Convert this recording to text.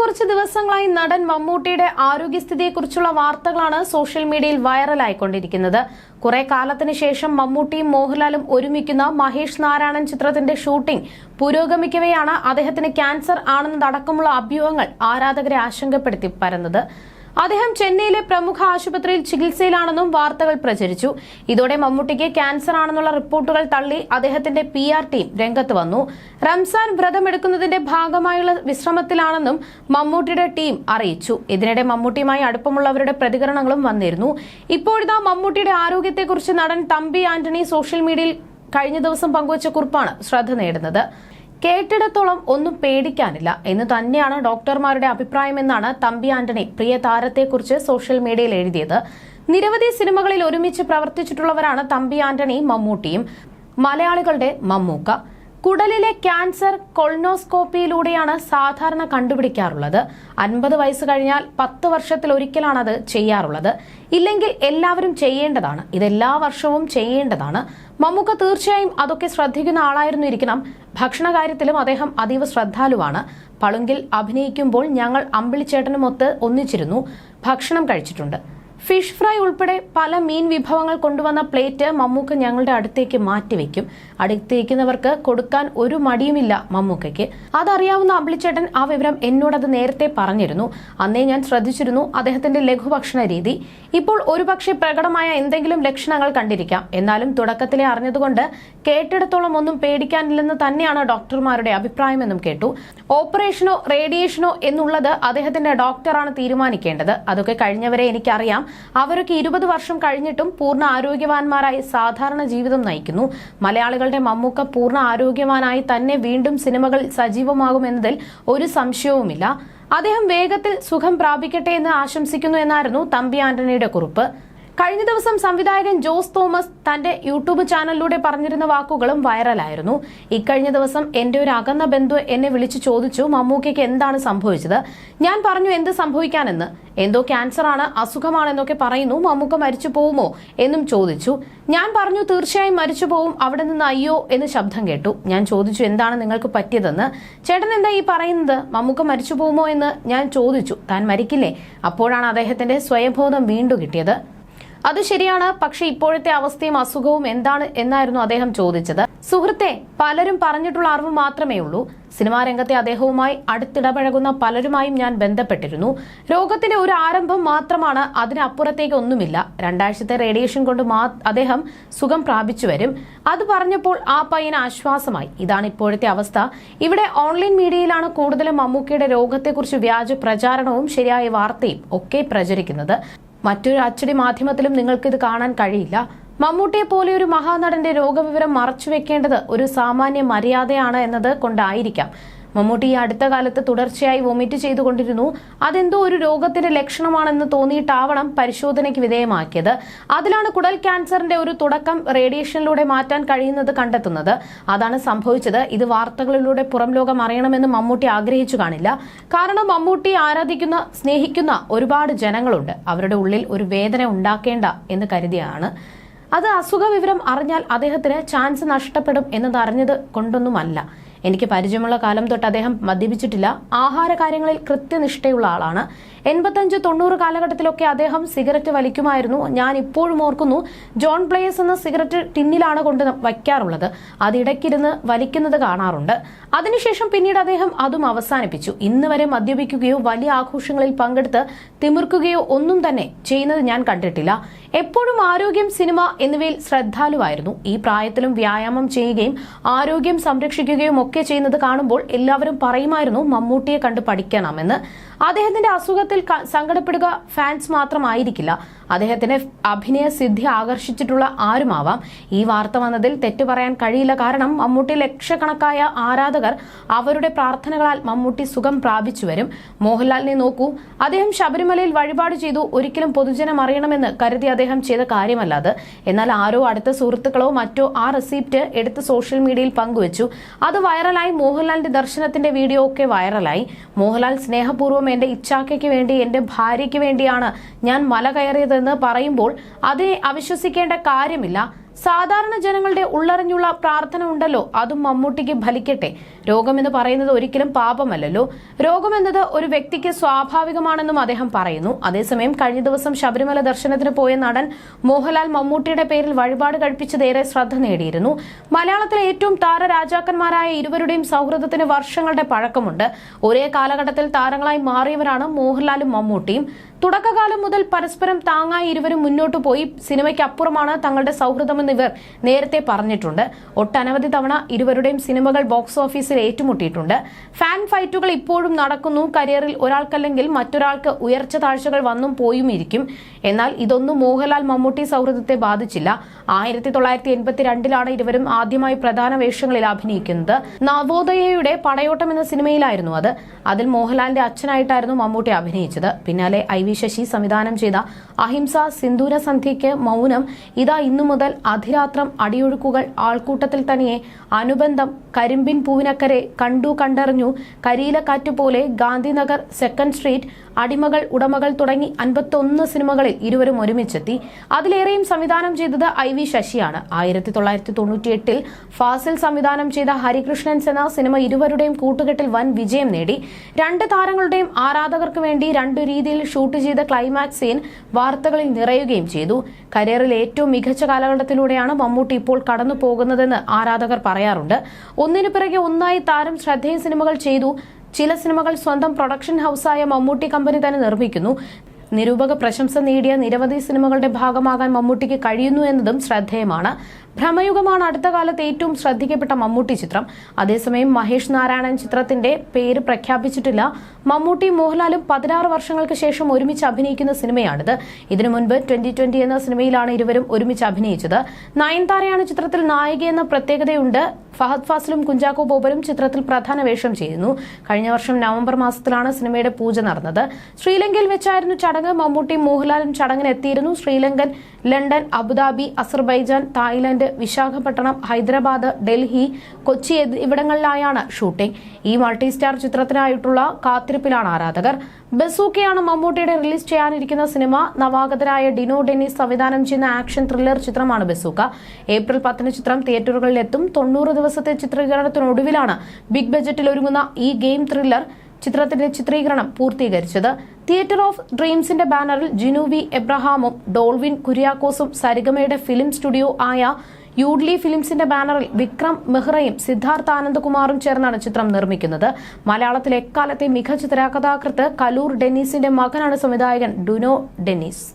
കുറച്ച് ദിവസങ്ങളായി നടൻ മമ്മൂട്ടിയുടെ ആരോഗ്യസ്ഥിതിയെക്കുറിച്ചുള്ള വാർത്തകളാണ് സോഷ്യൽ മീഡിയയിൽ വൈറലായിക്കൊണ്ടിരിക്കുന്നത്. കുറെ കാലത്തിന് ശേഷം മമ്മൂട്ടിയും മോഹൻലാലും ഒരുമിക്കുന്ന മഹേഷ് നാരായണൻ ചിത്രത്തിന്റെ ഷൂട്ടിംഗ് പുരോഗമിക്കവെയാണ്. അദ്ദേഹത്തിന് ക്യാൻസർ ആണെന്നതടക്കമുള്ള അഭ്യൂഹങ്ങൾ ആരാധകരെ ആശങ്കപ്പെടുത്തി പരന്നത്. അദ്ദേഹം ചെന്നൈയിലെ പ്രമുഖ ആശുപത്രിയിൽ ചികിത്സയിലാണെന്നും വാർത്തകൾ പ്രചരിച്ചു. ഇതോടെ മമ്മൂട്ടിക്ക് ക്യാൻസർ ആണെന്നുള്ള റിപ്പോർട്ടുകൾ തള്ളി അദ്ദേഹത്തിന്റെ പി ആർ ടീം രംഗത്ത് വന്നു. റംസാൻ വ്രതമെടുക്കുന്നതിന്റെ ഭാഗമായുള്ള വിശ്രമത്തിലാണെന്നും മമ്മൂട്ടിയുടെ ടീം അറിയിച്ചു. ഇതിനിടെ മമ്മൂട്ടിയുമായി അടുപ്പമുള്ളവരുടെ പ്രതികരണങ്ങളും വന്നിരുന്നു. ഇപ്പോഴിതാ മമ്മൂട്ടിയുടെ ആരോഗ്യത്തെക്കുറിച്ച് നടൻ തമ്പി ആന്റണി സോഷ്യൽ മീഡിയയിൽ കഴിഞ്ഞ ദിവസം പങ്കുവച്ച കുറിപ്പാണ് ശ്രദ്ധ നേടുന്നത്. കേട്ടിടത്തോളം ഒന്നും പേടിക്കാനില്ല. എന്ന് തന്നെയാണ് ഡോക്ടർമാരുടെ അഭിപ്രായമെന്നാണ് തമ്പി ആന്റണി പ്രിയ താരത്തെക്കുറിച്ച് സോഷ്യൽ മീഡിയയിൽ എഴുതിയത്. നിരവധി സിനിമകളിൽ ഒരുമിച്ച് പ്രവർത്തിച്ചിട്ടുള്ളവരാണ് തമ്പി ആന്റണി മമ്മൂട്ടിയും. മലയാളികളുടെ മമ്മൂക്ക. കുടലിലെ ക്യാൻസർ കൊൾനോസ്കോപ്പിയിലൂടെയാണ് സാധാരണ കണ്ടുപിടിക്കാറുള്ളത്. അൻപത് വയസ്സ് കഴിഞ്ഞാൽ പത്ത് വർഷത്തിൽ ഒരിക്കലാണ് അത് ചെയ്യാറുള്ളത്. ഇല്ലെങ്കിൽ എല്ലാവരും ചെയ്യേണ്ടതാണ്. ഇതെല്ലാ വർഷവും ചെയ്യേണ്ടതാണ്. മമ്മൂക്ക തീർച്ചയായും അതൊക്കെ ശ്രദ്ധിക്കുന്ന ആളായിരുന്നു ഇരിക്കണം. ഭക്ഷണ കാര്യത്തിലും അദ്ദേഹം അതീവ ശ്രദ്ധാലുവാണ്. പളുങ്കിൽ അഭിനയിക്കുമ്പോൾ ഞങ്ങൾ അമ്പിളിച്ചേട്ടനുമൊത്ത് ഒന്നിച്ചിരുന്നു. ഭക്ഷണം കഴിച്ചിട്ടുണ്ട്. ഫിഷ് ഫ്രൈ ഉൾപ്പെടെ പല മീൻ വിഭവങ്ങൾ കൊണ്ടുവന്ന പ്ലേറ്റ് മമ്മൂക്ക ഞങ്ങളുടെ അടുത്തേക്ക് മാറ്റിവെക്കും. അടുത്തേക്കുന്നവർക്ക് കൊടുക്കാൻ ഒരു മടിയുമില്ല മമ്മൂക്കയ്ക്ക്. അതറിയാവുന്ന അമ്പിളിച്ചേട്ടൻ ആ വിവരം എന്നോടത് നേരത്തെ പറഞ്ഞിരുന്നു. അന്നേ ഞാൻ ശ്രദ്ധിച്ചിരുന്നു അദ്ദേഹത്തിന്റെ ലഘുഭക്ഷണ രീതി. ഇപ്പോൾ ഒരുപക്ഷെ പ്രകടമായ എന്തെങ്കിലും ലക്ഷണങ്ങൾ കണ്ടിരിക്കാം. എന്നാലും തുടക്കത്തിലെ അറിഞ്ഞതുകൊണ്ട് കേട്ടിടത്തോളം ഒന്നും പേടിക്കാനില്ലെന്ന് തന്നെയാണ് ഡോക്ടർമാരുടെ അഭിപ്രായമെന്നും കേട്ടു. ഓപ്പറേഷനോ റേഡിയേഷനോ എന്നുള്ളത് അദ്ദേഹത്തിന്റെ ഡോക്ടറാണ് തീരുമാനിക്കേണ്ടത്. അതൊക്കെ കഴിഞ്ഞവരെ എനിക്കറിയാം. അവരൊക്കെ ഇരുപത് വർഷം കഴിഞ്ഞിട്ടും പൂർണ ആരോഗ്യവാന്മാരായി സാധാരണ ജീവിതം നയിക്കുന്നു. മലയാളികളുടെ മമ്മൂക്ക പൂർണ ആരോഗ്യവാനായി തന്നെ വീണ്ടും സിനിമകൾ സജീവമാകുമെന്നതിൽ ഒരു സംശയവുമില്ല. അദ്ദേഹം വേഗത്തിൽ സുഖം പ്രാപിക്കട്ടെ എന്ന് ആശംസിക്കുന്നു എന്നായിരുന്നു തമ്പി ആന്റണിയുടെ കുറിപ്പ്. കഴിഞ്ഞ ദിവസം സംവിധായകൻ ജോസ് തോമസ് തന്റെ യൂട്യൂബ് ചാനലിലൂടെ പറഞ്ഞിരുന്ന വാക്കുകളും വൈറലായിരുന്നു. ഇക്കഴിഞ്ഞ ദിവസം എന്റെ ഒരു അകന്ന ബന്ധു എന്നെ വിളിച്ചു ചോദിച്ചു മമ്മൂക്കയ്ക്ക് എന്താണ് സംഭവിച്ചത്? ഞാൻ പറഞ്ഞു എന്ത് സംഭവിക്കാനെന്ന്? എന്തോ ക്യാൻസർ ആണ് അസുഖമാണെന്നൊക്കെ പറയുന്നു മമ്മൂക്ക മരിച്ചു പോകുമോ എന്നും ചോദിച്ചു. ഞാൻ പറഞ്ഞു തീർച്ചയായും മരിച്ചു പോവും അവിടെ നിന്ന് അയ്യോ എന്ന് ശബ്ദം കേട്ടു. ഞാൻ ചോദിച്ചു എന്താണ് നിങ്ങൾക്ക് പറ്റിയതെന്ന്? ചേട്ടൻ എന്താ ഈ പറയുന്നത്? മമ്മൂക്ക മരിച്ചു പോകുമോ എന്ന് ഞാൻ ചോദിച്ചു. താൻ മരിക്കില്ലേ? അപ്പോഴാണ് അദ്ദേഹത്തിന്റെ സ്വയംബോധം വീണ്ടും കിട്ടിയത്. അത് ശരിയാണ് പക്ഷെ ഇപ്പോഴത്തെ അവസ്ഥയും അസുഖവും എന്താണ് എന്നായിരുന്നു അദ്ദേഹം ചോദിച്ചത്. സുഹൃത്തെ പലരും പറഞ്ഞിട്ടുള്ള അറിവ് മാത്രമേ ഉള്ളൂ. സിനിമാ രംഗത്തെ അദ്ദേഹവുമായി അടുത്തിടപഴകുന്ന പലരുമായും ഞാൻ ബന്ധപ്പെട്ടിരുന്നു. രോഗത്തിന്റെ ഒരു ആരംഭം മാത്രമാണ് അതിനപ്പുറത്തേക്ക് ഒന്നുമില്ല. രണ്ടാഴ്ചത്തെ റേഡിയേഷൻ കൊണ്ട് അദ്ദേഹം സുഖം പ്രാപിച്ചു വരും. അത് പറഞ്ഞപ്പോൾ ആ പയ്യന് ആശ്വാസമായി. ഇതാണ് ഇപ്പോഴത്തെ അവസ്ഥ. ഇവിടെ ഓൺലൈൻ മീഡിയയിലാണ് കൂടുതലും മമ്മൂക്കയുടെ രോഗത്തെക്കുറിച്ച് വ്യാജ പ്രചാരണവും ശരിയായ വാർത്തയും ഒക്കെ പ്രചരിക്കുന്നത്. മറ്റൊരു അച്ചടി മാധ്യമത്തിലും ഇത് കാണാൻ കഴിയില്ല. മമ്മൂട്ടിയെ പോലെ ഒരു മഹാനടന്റെ രോഗവിവരം മറച്ചുവെക്കേണ്ടത് ഒരു സാമാന്യ മര്യാദയാണ് എന്നത് കൊണ്ടായിരിക്കാം. മമ്മൂട്ടി അടുത്ത കാലത്ത് തുടർച്ചയായി വൊമിറ്റ് ചെയ്തുകൊണ്ടിരുന്നു. അതെന്തോ ഒരു രോഗത്തിന്റെ ലക്ഷണമാണെന്ന് തോന്നിയിട്ടാവണം പരിശോധനയ്ക്ക് വിധേയമാക്കിയത്. അതിലാണ് കുടൽ ക്യാൻസറിന്റെ ഒരു തുടക്കം റേഡിയേഷനിലൂടെ മാറ്റാൻ കഴിയുന്നത് കണ്ടെത്തുന്നത്. അതാണ് സംഭവിച്ചത്. ഇത് വാർത്തകളിലൂടെ പുറം ലോകം അറിയണമെന്ന് മമ്മൂട്ടി ആഗ്രഹിച്ചു കാണില്ല. കാരണം മമ്മൂട്ടി ആരാധിക്കുന്ന സ്നേഹിക്കുന്ന ഒരുപാട് ജനങ്ങളുണ്ട്. അവരുടെ ഉള്ളിൽ ഒരു വേദന ഉണ്ടാക്കേണ്ട എന്ന് കരുതിയാണ്. അത് അസുഖ വിവരം അറിഞ്ഞാൽ അദ്ദേഹത്തിന് ചാൻസ് നഷ്ടപ്പെടും എന്നത് അറിഞ്ഞത് കൊണ്ടൊന്നുമല്ല. എനിക്ക് പരിചയമുള്ള കാലം തൊട്ട് അദ്ദേഹം മദ്യപിച്ചിട്ടില്ല. ആഹാര കാര്യങ്ങളിൽ കൃത്യനിഷ്ഠയുള്ള ആളാണ്. എൺപത്തഞ്ച് തൊണ്ണൂറ് കാലഘട്ടത്തിലൊക്കെ അദ്ദേഹം സിഗരറ്റ് വലിക്കുമായിരുന്നു. ഞാൻ ഇപ്പോഴും ഓർക്കുന്നു ജോൺ പ്ലേസ് എന്ന സിഗരറ്റ് ടിന്നിലാണ് കൊണ്ട് വയ്ക്കാറുള്ളത്. അതിടയ്ക്കിരുന്ന് വലിക്കുന്നത് കാണാറുണ്ട്. അതിനുശേഷം പിന്നീട് അദ്ദേഹം അതും അവസാനിപ്പിച്ചു. ഇന്ന് വരെ മദ്യപിക്കുകയോ വലിയ ആഘോഷങ്ങളിൽ പങ്കെടുത്ത് തിമിർക്കുകയോ ഒന്നും തന്നെ ചെയ്യുന്നത് ഞാൻ കണ്ടിട്ടില്ല. എപ്പോഴും ആരോഗ്യം സിനിമ എന്നിവയിൽ ശ്രദ്ധാലുവായിരുന്നു. ഈ പ്രായത്തിലും വ്യായാമം ചെയ്യുകയും ആരോഗ്യം സംരക്ഷിക്കുകയും ഒക്കെ ചെയ്യുന്നത് കാണുമ്പോൾ എല്ലാവരും പറയുമായിരുന്നു മമ്മൂട്ടിയെ കണ്ട് പഠിക്കണമെന്ന്. അദ്ദേഹത്തിന്റെ അസുഖത്തിൽ സങ്കടപ്പെടുക ഫാൻസ് മാത്രമായിരിക്കില്ല. അദ്ദേഹത്തിന് അഭിനയ സിദ്ധി ആകർഷിച്ചിട്ടുള്ള ആരുമാവാം? ഈ വാർത്ത വന്നതിൽ തെറ്റു പറയാൻ കഴിയില്ല. കാരണം മമ്മൂട്ടി ലക്ഷക്കണക്കായ ആരാധകർ അവരുടെ പ്രാർത്ഥനകളാൽ മമ്മൂട്ടി സുഖം പ്രാപിച്ചു വരും. മോഹൻലാലിനെ നോക്കൂ. അദ്ദേഹം ശബരിമലയിൽ വഴിപാട് ചെയ്തു. ഒരിക്കലും പൊതുജനം അറിയണമെന്ന് കരുതി അദ്ദേഹം ചെയ്ത കാര്യമല്ല അത് എന്നാൽ ആരോ അടുത്ത സുഹൃത്തുക്കളോ മറ്റോ ആ റെസിപ്റ്റ് എടുത്ത് സോഷ്യൽ മീഡിയയിൽ പങ്കുവച്ചു. അത് വൈറലായി. മോഹൻലാലിന്റെ ദർശനത്തിന്റെ വീഡിയോ ഒക്കെ വൈറലായി. മോഹൻലാൽ സ്നേഹപൂർവം എന്റെ ഇച്ഛാക്കയ്ക്ക് വേണ്ടി എന്റെ ഭാര്യയ്ക്ക് വേണ്ടിയാണ് ഞാൻ മല കയറിയതെന്ന് പറയുമ്പോൾ അതിനെ അവിശ്വസിക്കേണ്ട കാര്യമില്ല. സാധാരണ ജനങ്ങളുടെ ഉള്ളറിഞ്ഞുള്ള പ്രാർത്ഥന ഉണ്ടല്ലോ അതും മമ്മൂട്ടിക്ക് ഫലിക്കട്ടെ. രോഗമെന്ന് പറയുന്നത് ഒരിക്കലും പാപമല്ലല്ലോ. രോഗമെന്നത് ഒരു വ്യക്തിക്ക് സ്വാഭാവികമാണെന്നും അദ്ദേഹം പറയുന്നു. അതേസമയം കഴിഞ്ഞ ദിവസം ശബരിമല ദർശനത്തിന് പോയ നടൻ മോഹൻലാൽ മമ്മൂട്ടിയുടെ പേരിൽ വഴിപാട് കഴിപ്പിച്ചതേറെ ശ്രദ്ധ നേടിയിരുന്നു. മലയാളത്തിലെ ഏറ്റവും താരരാജാക്കന്മാരായ ഇരുവരുടെയും സൗഹൃദത്തിന് വർഷങ്ങളുടെ പഴക്കമുണ്ട്. ഒരേ കാലഘട്ടത്തിൽ താരങ്ങളായി മാറിയവരാണ് മോഹൻലാലും മമ്മൂട്ടിയും. തുടക്കകാലം മുതൽ പരസ്പരം താങ്ങായി ഇരുവരും മുന്നോട്ടു പോയി സിനിമയ്ക്ക് അപ്പുറമാണ് തങ്ങളുടെ സൗഹൃദമെന്ന് ഇവർ നേരത്തെ പറഞ്ഞിട്ടുണ്ട്. ഒട്ടനവധി തവണ ഇരുവരുടെയും സിനിമകൾ ബോക്സ് ഓഫീസിൽ ഏറ്റുമുട്ടിയിട്ടുണ്ട്. ഫാൻ ഫൈറ്റുകൾ ഇപ്പോഴും നടക്കുന്നു. കരിയറിൽ ഒരാൾക്കല്ലെങ്കിൽ മറ്റൊരാൾക്ക് ഉയർച്ച താഴ്ചകൾ വന്നും പോയും ഇരിക്കും എന്നാൽ ഇതൊന്നും മോഹൻലാൽ മമ്മൂട്ടി സൗഹൃദത്തെ ബാധിച്ചില്ല. ആയിരത്തി തൊള്ളായിരത്തി എൺപത്തിരണ്ടിലാണ് ഇരുവരും ആദ്യമായി പ്രധാന വേഷങ്ങളിൽ അഭിനയിക്കുന്നത്. നവോദയയുടെ പടയോട്ടം എന്ന സിനിമയിലായിരുന്നു അത്. അതിൽ മോഹൻലാലിന്റെ അച്ഛനായിട്ടായിരുന്നു മമ്മൂട്ടി അഭിനയിച്ചത്. പിന്നാലെ ഐ വി ശശി സംവിധാനം ചെയ്ത അഹിംസ സിന്ദൂര സന്ധ്യയ്ക്ക് മൗനം ഇതാ ഇന്നു മുതൽ അധിരാത്രം അടിയൊഴുക്കുകൾ ആൾക്കൂട്ടത്തിൽ തനിയെ അനുബന്ധം കരിമ്പിൻ പൂവിനക്കരെ കണ്ടു കണ്ടറിഞ്ഞു. കരിയിലക്കാറ്റ് പോലെ ഗാന്ധിനഗർ സെക്കൻഡ് സ്ട്രീറ്റ് അടിമകൾ ഉടമകൾ തുടങ്ങി അൻപത്തൊന്ന് സിനിമകളിൽ ഇരുവരും ഒരുമിച്ചെത്തി. അതിലേറെയും സംവിധാനം ചെയ്തത് ഐ വി ശശിയാണ്. ആയിരത്തി തൊള്ളായിരത്തി തൊണ്ണൂറ്റിയെട്ടിൽ ഫാസിൽ സംവിധാനം ചെയ്ത ഹരികൃഷ്ണൻസ് എന്ന സിനിമ ഇരുവരുടെയും കൂട്ടുകെട്ടിൽ വൻ വിജയം നേടി. രണ്ട് താരങ്ങളുടെയും ആരാധകർക്ക് വേണ്ടി രണ്ടു രീതിയിൽ ഷൂട്ട് ചെയ്ത ക്ലൈമാക്സ് സീൻ വാർത്തകളിൽ നിറയുകയും ചെയ്തു. കരിയറിൽ ഏറ്റവും മികച്ച കാലഘട്ടത്തിലൂടെയാണ് മമ്മൂട്ടി ഇപ്പോൾ കടന്നു പോകുന്നതെന്ന് ആരാധകർ പറയാറുണ്ട്. ഒന്നിനു പിറകെ ഒന്നായി താരം ശ്രദ്ധേയ സിനിമകൾ ചെയ്തു. ചില സിനിമകൾ സ്വന്തം പ്രൊഡക്ഷൻ ഹൗസായ മമ്മൂട്ടി കമ്പനി തന്നെ നിർമ്മിക്കുന്നു. നിരൂപക പ്രശംസ നേടിയ നിരവധി സിനിമകളുടെ ഭാഗമാകാൻ മമ്മൂട്ടിക്ക് കഴിയുന്നു എന്നതും ശ്രദ്ധേയമാണ്. ഭ്രമയുഗമാണ് അടുത്ത കാലത്ത് ഏറ്റവും ശ്രദ്ധിക്കപ്പെട്ട മമ്മൂട്ടി ചിത്രം. അതേസമയം മഹേഷ് നാരായണൻ ചിത്രത്തിന്റെ പേര് പ്രഖ്യാപിച്ചിട്ടില്ല. മമ്മൂട്ടി മോഹൻലാലും പതിനാറ് വർഷങ്ങൾക്ക് ശേഷം ഒരുമിച്ച് അഭിനയിക്കുന്ന സിനിമയാണിത്. ഇതിനു മുൻപ് ട്വന്റി ട്വന്റി എന്ന സിനിമയിലാണ് ഇരുവരും ഒരുമിച്ച് അഭിനയിച്ചത്. നയൻതാരയാണ് ചിത്രത്തിൽ നായിക എന്ന പ്രത്യേകതയുണ്ട്. ഫഹദ് ഫാസിലും കുഞ്ചാക്കോ ബോബനും ചിത്രത്തിൽ പ്രധാന വേഷം ചെയ്യുന്നു. കഴിഞ്ഞ വർഷം നവംബർ മാസത്തിലാണ് സിനിമയുടെ പൂജ നടന്നത്. ശ്രീലങ്കയിൽ വെച്ചായിരുന്നു ചടങ്ങ്. മമ്മൂട്ടിയും മോഹൻലാലും ചടങ്ങിന് എത്തിയിരുന്നു Sri Lankan London Abu Dhabi Azerbaijan Thailand Visakhapatnam Hyderabad Delhi Kochi ഇവിടങ്ങളിലായാണ് shooting. ഈ മൾട്ടി സ്റ്റാർ ചിത്രത്തിനായിട്ടുള്ള കാത്തിരിപ്പിലാണ് ആരാധകർ. ബസൂക്കയാണ് മമ്മൂട്ടിയുടെ റിലീസ് ചെയ്യാനിരിക്കുന്ന സിനിമ. നവാഗതരായ ഡിനോ ഡെന്നിസ് സംവിധാനം ചെയ്യുന്ന ആക്ഷൻ ത്രില്ലർ ചിത്രമാണ് ബസൂക്ക. ഏപ്രിൽ പത്തിന് ചിത്രം തിയേറ്ററുകളിലെത്തും. തൊണ്ണൂറ് ദിവസത്തെ ചിത്രീകരണത്തിനൊടുവിലാണ് ബിഗ് ബജറ്റിൽ ഒരുങ്ങുന്ന ഈ ഗെയിം ത്രില്ലർ ചിത്രത്തിന്റെ ചിത്രീകരണം പൂർത്തീകരിച്ചത്. തിയേറ്റർ ഓഫ് ഡ്രീംസിന്റെ ബാനറിൽ ജിനുവി എബ്രഹാമും ഡോൾവിൻ കുര്യാക്കോസും സരിഗമയുടെ ഫിലിം സ്റ്റുഡിയോ ആയ യൂഡ്ലി ഫിലിംസിന്റെ ബാനറിൽ വിക്രം മെഹ്റയും സിദ്ധാർത്ഥ് ആനന്ദകുമാറും ചേർന്നാണ് ചിത്രം നിർമ്മിക്കുന്നത്. മലയാളത്തിലെ എക്കാലത്തെ മികച്ച തിരക്കഥാകൃത്ത് കലൂർ ഡെന്നീസിന്റെ മകനാണ് സംവിധായകൻ ഡുനോ ഡെന്നീസ്.